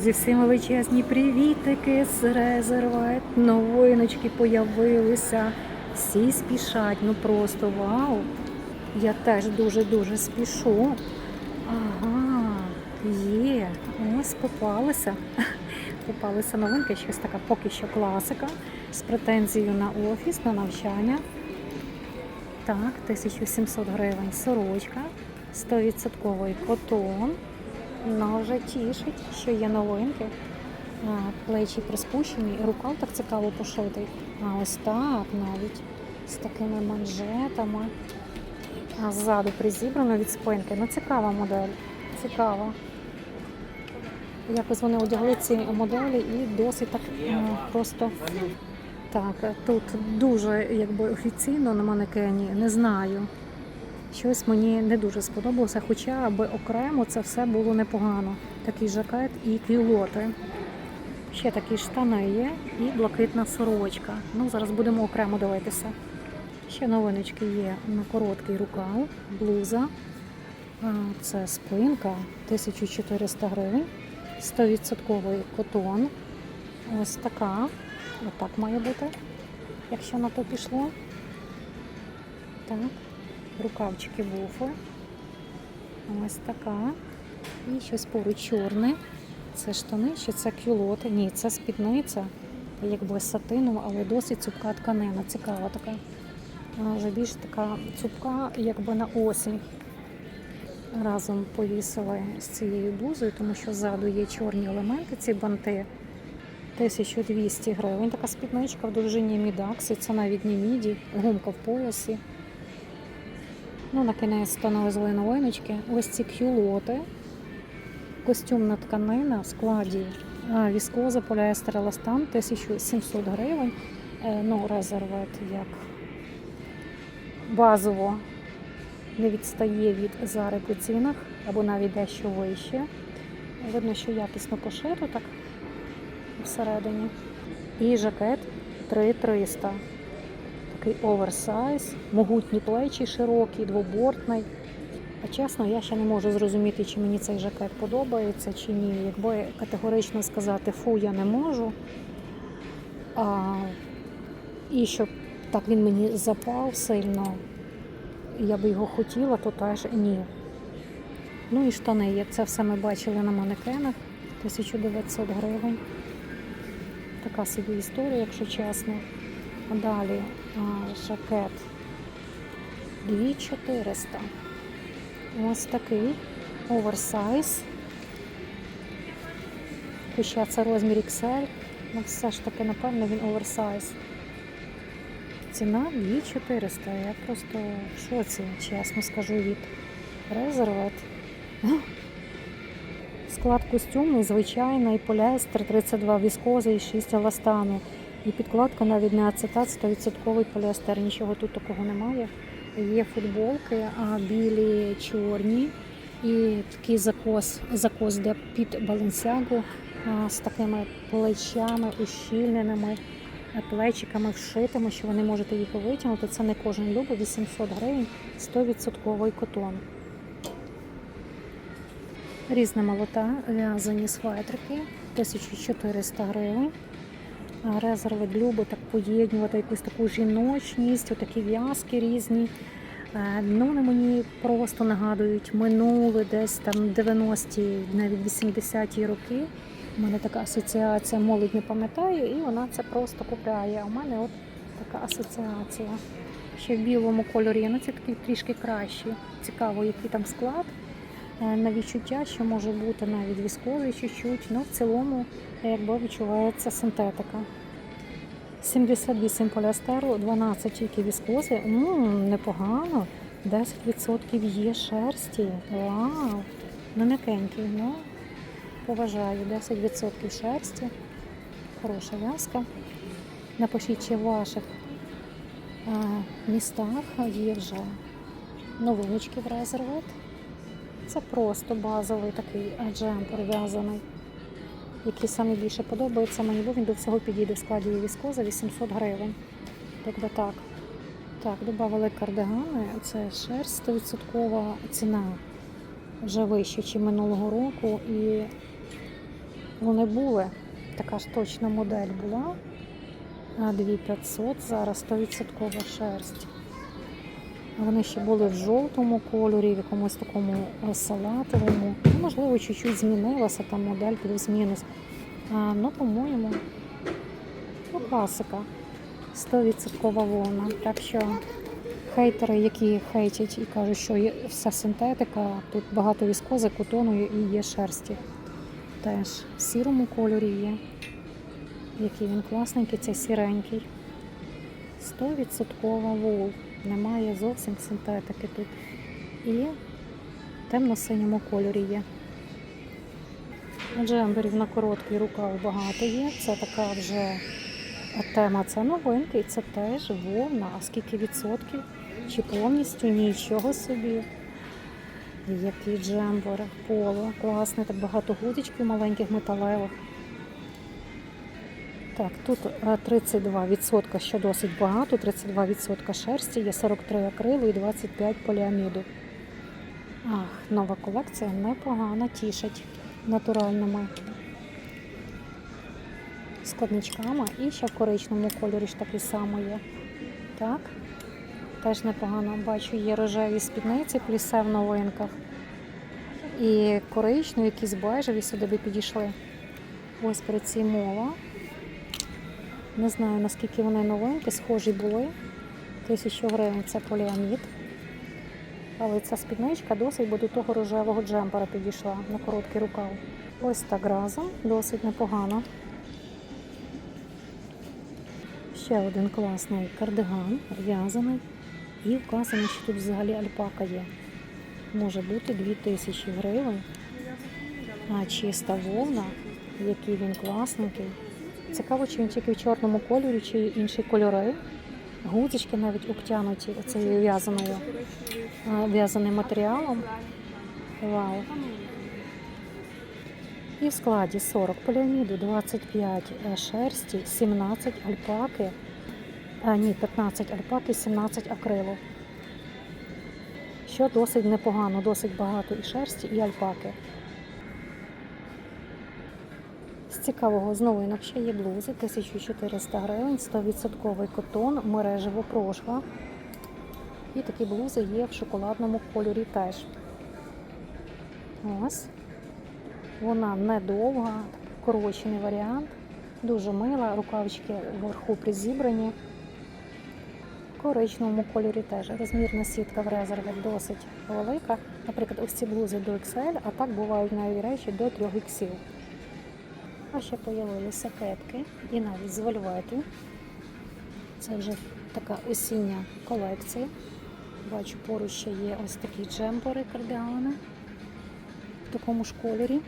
Зі всіма величезні привітики з резервет. Новиночки появилися. Всі спішать. Ну просто вау. Я теж дуже-дуже спішу. Ага, є. Ось попалися. Попалися новинки, щось така поки що класика з претензією на офіс, на навчання. Так, 1700 гривень сорочка, 100% котон. Ну, вже тішить, що є новинки. Плечі приспущені, і рукав так цікаво пошитий. А ось так навіть з такими манжетами. А ззаду призібрано від спинки. Ну, цікава модель. Цікава. Якось вони одягли ці моделі і досить так просто. Так, тут дуже якби офіційно на манекені, не знаю. Щось мені не дуже сподобалося, хоча аби окремо це все було непогано. Такий жакет і кюлоти. Ще такі штани є і блакитна сорочка. Ну, зараз будемо окремо дивитися. Ще новиночки є на короткий рукав, блуза. Це спинка 1400 гривень, 100% котон. Ось така. Отак має бути, якщо на то пішло. Так рукавчики буфи. Ось така. І щось поруч чорне. Це штани, чи це кюлоти? Ні, це спідниця, якби сатином, але досить цупка тканина. Цікава така. Вона вже більш така цупка, якби на осінь. Разом повісили з цією блузою, тому що ззаду є чорні елементи, ці банти. 1200 гривень. Така спідничка в довжині мідаксі, це навіть не міді, гумка в поясі. Ну, на кінець становили новиночки. Ось ці кюлоти. Костюмна тканина в складі віскоза, поліестер, еластан 1700 гривень. Е, Ну, резервет як базово не відстає від зари по цінах або навіть дещо вище. Видно, що якісно пошито так всередині. І жакет 3300 такий оверсайз, могутні плечі широкі, двобортний. А чесно, я ще не можу зрозуміти, чи мені цей жакет подобається, чи ні. Якби категорично сказати фу, я не можу. А, І щоб так він мені запав сильно, я би його хотіла, то теж ні. Ну і штани. Це все ми бачили на манекенах. 1900 гривень. Така собі історія, якщо чесно. А Далі жакет 2400. Ось такий оверсайз. Хоча це розмір XL, ну все ж таки, напевно, він оверсайз. Ціна 2400. Я просто в шоці, чесно скажу, від резервет. Склад костюмний, звичайний, поліестер 32 віскози і 6 еластану. І підкладка навіть не ацетат, 100% поліестер, нічого тут такого немає. Є футболки, а білі чорні. І такий закос, закос де під балансягу з такими плечами ущільненими, е, плечиками вшитими, що ви не можете їх витягнути. Це не кожен любить, 800 гривень, 100% котон. Різна молота, в'язані светрики, 1400 гривень. Резерви любить так поєднувати якусь таку жіночність, отакі в'язки різні. Е, Ну, вони мені просто нагадують минуле, десь там 90-ті, навіть 80-ті роки. У мене така асоціація, молодь не пам'ятає, і вона це просто купляє. А у мене от така асоціація. Ще в білому кольорі, ну це такий трішки кращі. Цікаво, який там склад. Е, На відчуття, що може бути навіть військовий чуть-чуть, ну в цілому, якби відчувається синтетика. 78 поліастеру, 12 тільки віскози. Ммм, непогано. 10% є шерсті. Вау! Ну, м'якенький, ну, поважаю. 10% шерсті. Хороша в'язка. Напишіть, чи в ваших а, містах є вже новиночки в резервет. Це просто базовий такий джемпер в'язаний, який саме більше подобається мені, бо він до всього підійде в складі віскоза 800 гривень. Якби так. Так, додали кардигани, це шерсть 100% ціна вже вища, ніж минулого року. І вони були. Така ж точна модель була. А 2500, зараз 100% шерсть. Вони ще були в жовтому кольорі, в якомусь такому салатовому. Ну, можливо, чуть-чуть змінилася там модель плюс-мінус. Ну, по-моєму, ну, класика. 100% вовна. Так що хейтери, які хейтять і кажуть, що є вся синтетика, тут багато віскози, котону і є шерсті. Теж в сірому кольорі є. Який він класненький, цей сіренький. 100% вул. Немає зовсім синтетики тут. І темно-синьому кольорі є. Джемберів на короткий рукав багато є. Це така вже тема. Це новинки, і це теж вовна. А скільки відсотків? Чи повністю нічого собі. Який джембер, поло, класний, так багато гудочків маленьких металевих. Так, тут е, 32%, що досить багато, 32% шерсті, є 43 акрилу і 25 поліаміду. Ах, нова колекція непогана, тішить натуральними складничками. І ще в коричному кольорі ж такий самий є. Так, теж непогано. Бачу, є рожеві спідниці, плісе в новинках. І коричневі, якісь бежеві сюди би підійшли. Ось при цій мова. Не знаю наскільки вони новинки, схожі були. Тисячу гривень це поліамід. Але ця спідничка досить би до того рожевого джемпера підійшла на короткий рукав. Ось так разом, досить непогано. Ще один класний кардиган, в'язаний. І вказано, що тут взагалі альпака є. Може бути 2000 гривень. А чиста вовна, який він класненький. Цікаво, чи він тільки в чорному кольорі, чи інші кольори. Гудзички навіть обтянуті цією в'язаною в'язаним матеріалом. Вау. І в складі 40 поліаміду, 25 шерсті, 17 альпаки, а, ні, 15 альпаки, 17 акрилу. Що досить непогано, досить багато і шерсті, і альпаки. Цікавого з новинок ще є блузи 1400 гривень, 100% котон, мережево прошва. І такі блузи є в шоколадному кольорі теж. Ось. Вона недовга, корочений варіант. Дуже мила, рукавички вверху призібрані. В коричневому кольорі теж. Розмірна сітка в резерві досить велика. Наприклад, ось ці блузи до XL, а так бувають навіть речі до 3 XL. А ще з'явилися кепки і навіть з вельвету. Це вже така осіння колекція. Бачу, поруч ще є ось такі джемпери кардіани в такому ж кольорі.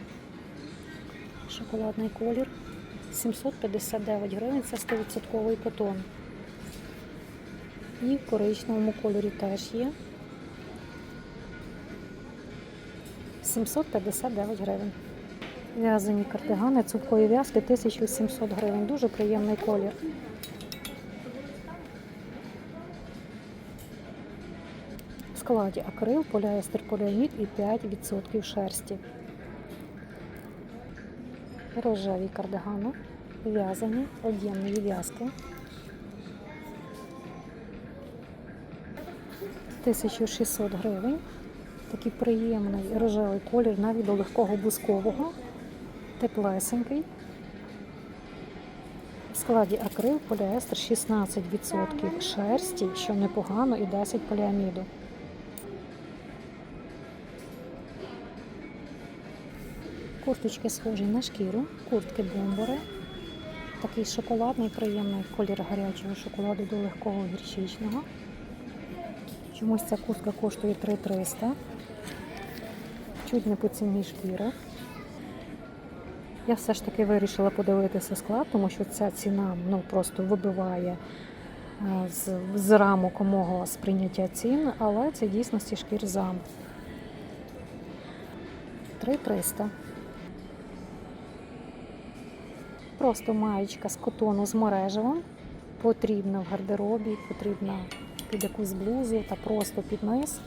Шоколадний колір. 759 гривень, це 100% котон. І в коричневому кольорі теж є. 759 гривень. В'язані кардигани цупкої в'язки 1700 гривень. Дуже приємний колір. В складі акрил, поліестер, поліамід і 5% шерсті. Рожеві кардигани, в'язані, об'ємної в'язки. 1600 гривень. Такий приємний рожевий колір, навіть до легкого бускового, теплесенький. В складі акрил, поліестер 16% шерсті, що непогано, і 10 поліаміду. Курточки схожі на шкіру, куртки бомбери. Такий шоколадний, приємний колір гарячого шоколаду до легкого гірчичного. Чомусь ця куртка коштує 3300. Чуть не по ціні шкіра. Я все ж таки вирішила подивитися склад, тому що ця ціна ну, просто вибиває е, з, з рамок мого сприйняття цін, але це дійсності шкір зам. 3300. Просто маєчка з котону з мережевим. Потрібна в гардеробі, потрібна під якусь блузу та просто під низ.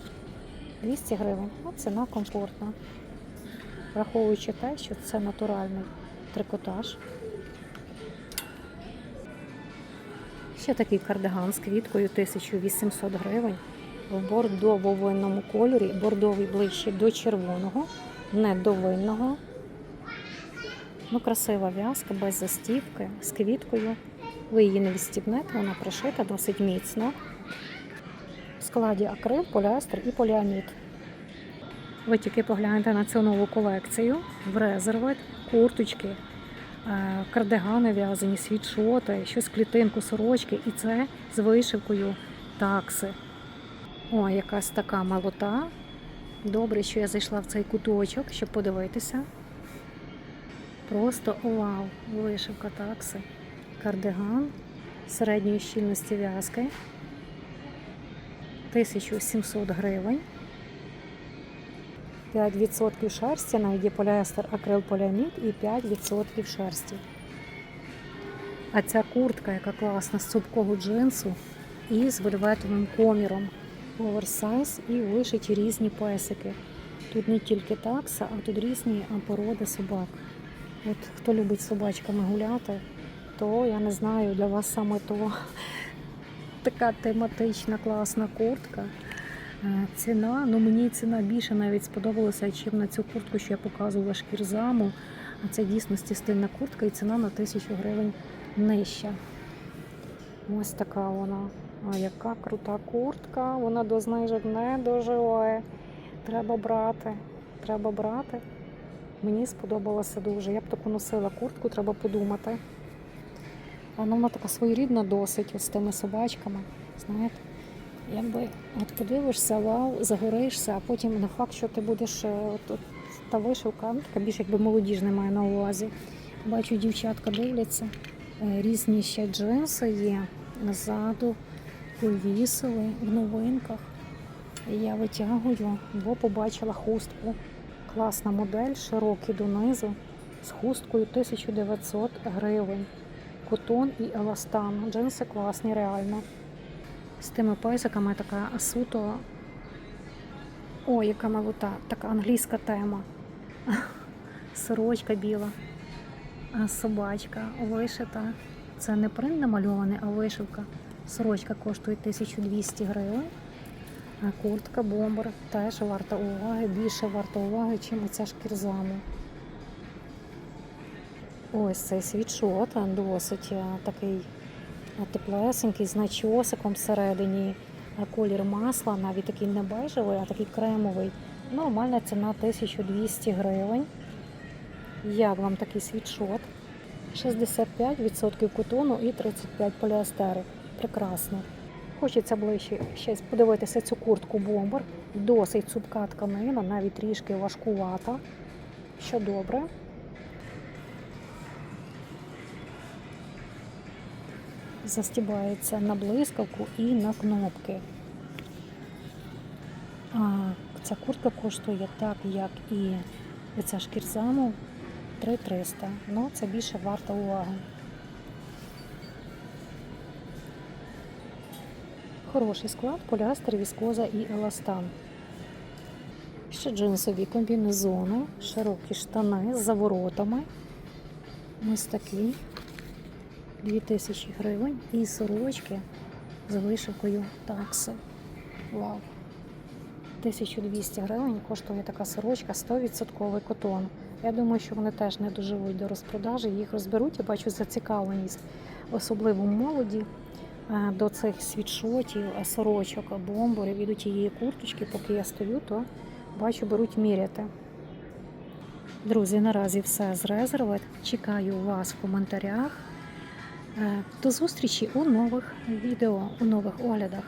200 гривень. Ну, ціна комфортна. Враховуючи те, що це натуральний трикотаж. Ще такий кардиган з квіткою 1800 гривень в бордово-винному кольорі, бордовий ближче до червоного, не до винного. Ну, красива в'язка без застівки з квіткою. Ви її не відстібнете, вона пришита досить міцно. В складі акрил, поліестер і поліамід. Ви тільки погляньте на цю нову колекцію в резервет, курточки, е, кардигани в'язані, світшоти, щось клітинку, сорочки, і це з вишивкою такси. О, якась така малота. Добре, що я зайшла в цей куточок, щоб подивитися. Просто вау! Вишивка такси. Кардиган середньої щільності в'язки. 1700 гривень. 5% шерсті, навіть є поліестер, акрил, поліамід і 5% шерсті. А ця куртка, яка класна з цупкого джинсу і з вельветовим коміром. Оверсайз і вишиті різні песики. Тут не тільки такса, а тут різні породи собак. От хто любить собачками гуляти, то я не знаю, для вас саме то така тематична класна куртка. Е, Ціна, ну мені ціна більше навіть сподобалася, ніж на цю куртку, що я показувала шкірзаму. А це дійсно стільна куртка і ціна на тисячу гривень нижча. Ось така вона. А яка крута куртка, вона до знижок не доживає. Треба брати. Треба брати. Мені сподобалося дуже. Я б таку носила куртку, треба подумати. А вона така своєрідна досить от з тими собачками. Знаєте, якби от подивишся, вау, загоришся, а потім не факт, що ти будеш е, от, от, та вишивка, ну, така більш якби молодіжна має на увазі. Бачу, дівчатка дивляться. Е, Різні ще джинси є назаду, повісили в новинках. Я витягую, бо побачила хустку. Класна модель, широкий донизу, з хусткою 1900 гривень. Котон і еластан. Джинси класні, реально. З тими песиками така суто. Ой, яка милота, така англійська тема. Сорочка біла, собачка вишита. Це не принт намальований, а вишивка. Сорочка коштує 1200 гривень. А куртка бомбер теж варта уваги, більше варта уваги, чим оця шкірзаму. Ось цей світшот, досить такий теплесенький, з начосиком всередині. Колір масла, навіть такий не бежевий, а такий кремовий. Нормальна ціна 1200 гривень. Як вам такий світшот? 65% котону і 35% поліестеру. Прекрасно. Хочеться ближче ще подивитися цю куртку бомбер. Досить цупка тканина, навіть трішки важкувата. Що добре. Застібається на блискавку і на кнопки. А, ця куртка коштує так, як і ця шкірзаму 3300. Ну, це більше варта уваги. Хороший склад, поліастер, віскоза і еластан. Ще джинсові комбінезони, широкі штани з заворотами. Ось такі. 2000 гривень. І сорочки з вишивкою такси. Вау. 1200 гривень коштує така сорочка, 100% котон. Я думаю, що вони теж не доживуть до розпродажі, їх розберуть. Я бачу зацікавленість, особливо молоді, е, до цих світшотів, е, сорочок, бомборів і до тієї курточки, поки я стою, то бачу, беруть міряти. Друзі, наразі все з резервет. Чекаю вас в коментарях. Е, До зустрічі у нових відео, у нових оглядах.